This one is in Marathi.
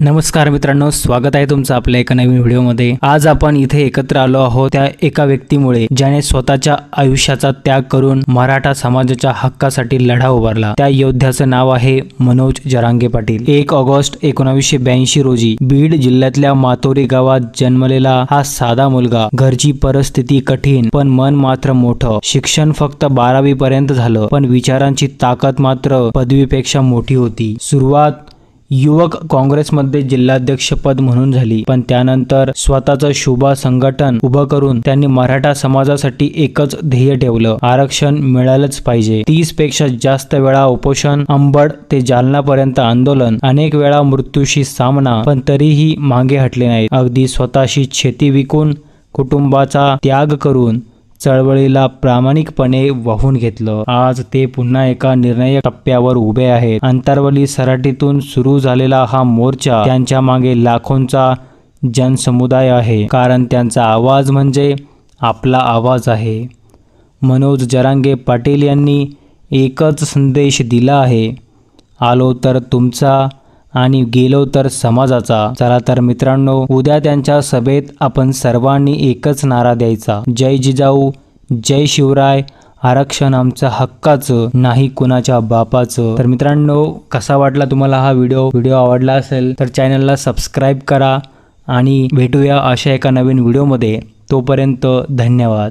नमस्कार मित्रांनो स्वागत आहे तुमचं आपल्या एका नवीन व्हिडिओमध्ये. आज आपण इथे एकत्र आलो आहोत त्या एका व्यक्तीमुळे ज्याने स्वतःच्या आयुष्याचा त्याग करून मराठा समाजाच्या हक्कासाठी लढा उभारला. त्या योद्ध्याचं नाव आहे मनोज जरांगे पाटील. एक ऑगस्ट एकोणावीसशे ब्याऐंशी रोजी बीड जिल्ह्यातल्या मातोरी गावात जन्मलेला हा साधा मुलगा घरची परिस्थिती कठीण पण मन मात्र मोठं. शिक्षण फक्त बारावी पर्यंत झालं पण विचारांची ताकद मात्र पदवीपेक्षा मोठी होती. सुरुवात युवक काँग्रेसमध्ये जिल्हाध्यक्षपद म्हणून झाली. पण त्यानंतर स्वतःचं शुभा संघटन उभं करून त्यांनी मराठा समाजासाठी एकच ध्येय ठेवलं. आरक्षण मिळालंच पाहिजे. तीसपेक्षा जास्त वेळा उपोषण अंबड ते जालनापर्यंत आंदोलन अनेक वेळा मृत्यूशी सामना पण तरीही मागे हटले नाही अगदी स्वतःशी शेती विकून कुटुंबाचा त्याग करून चळवळीला प्रामाणिकपणे वाहून घेतलं. आज ते पुन्हा एका निर्णायक टप्प्यावर उभे आहेत. अंतरवली सराटीतून सुरू झालेला हा मोर्चा त्यांच्या मागे लाखोंचा जनसमुदाय आहे. कारण त्यांचा आवाज म्हणजे आपला आवाज आहे. मनोज जरांगे पाटील यांनी एकच संदेश दिला आहे. आलो तर तुमचा आणि गेलो तर समाजाचा. चला तर मित्रांनो उद्या त्यांच्या सभेत आपण सर्वांनी एकच नारा द्यायचा. जय जिजाऊ जय शिवराय. आरक्षण आमचं हक्काचं नाही कुणाच्या बापाचं. तर मित्रांनो कसा वाटला तुम्हाला हा व्हिडिओ? व्हिडिओ आवडला असेल तर चॅनलला सबस्क्राईब करा आणि भेटूया अशा एका नवीन व्हिडिओमध्ये. तोपर्यंत धन्यवाद.